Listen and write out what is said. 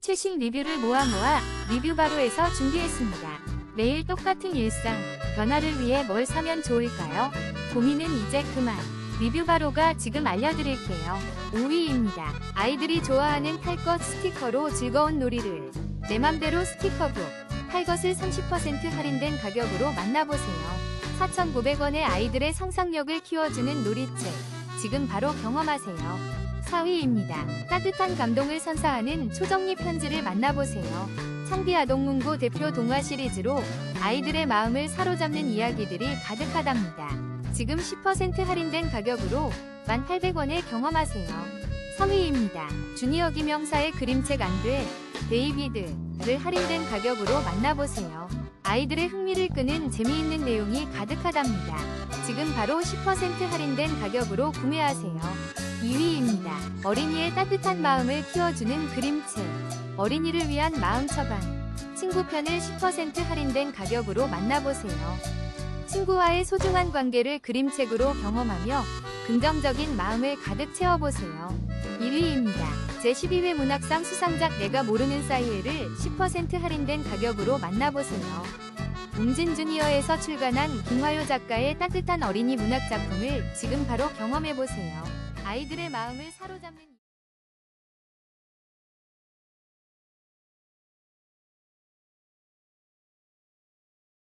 최신 리뷰를 모아 모아 리뷰 바로에서 준비했습니다. 매일 똑같은 일상, 변화를 위해 뭘 사면 좋을까요? 고민은 이제 그만. 리뷰 바로가 지금 알려드릴게요. 5위입니다. 아이들이 좋아하는 탈것 스티커로 즐거운 놀이를. 내 맘대로 스티커북. 탈 것을 30% 할인된 가격으로 만나보세요. 4,900원의 아이들의 상상력을 키워주는 놀이책. 지금 바로 경험하세요. 4위입니다. 따뜻한 감동을 선사하는 초정리 편지를 만나보세요. 창비아동문고 대표 동화 시리즈로 아이들의 마음을 사로잡는 이야기들이 가득하답니다. 지금 10% 할인된 가격으로 1,800원에 경험하세요. 3위입니다. 주니어 김영사의 그림책 안 돼 데이비드를 할인된 가격으로 만나보세요. 아이들의 흥미를 끄는 재미있는 내용이 가득하답니다. 지금 바로 10% 할인된 가격으로 구매하세요. 2위입니다. 어린이의 따뜻한 마음을 키워주는 그림책. 어린이를 위한 마음 처방. 친구 편을 10% 할인된 가격으로 만나보세요. 친구와의 소중한 관계를 그림책으로 경험하며 긍정적인 마음을 가득 채워보세요. 1위입니다. 제12회 문학상 수상작 내가 모르는 사이에를 10% 할인된 가격으로 만나보세요. 웅진 주니어에서 출간한 김화요 작가의 따뜻한 어린이 문학 작품을 지금 바로 경험해보세요. 아이들의 마음을 사로잡는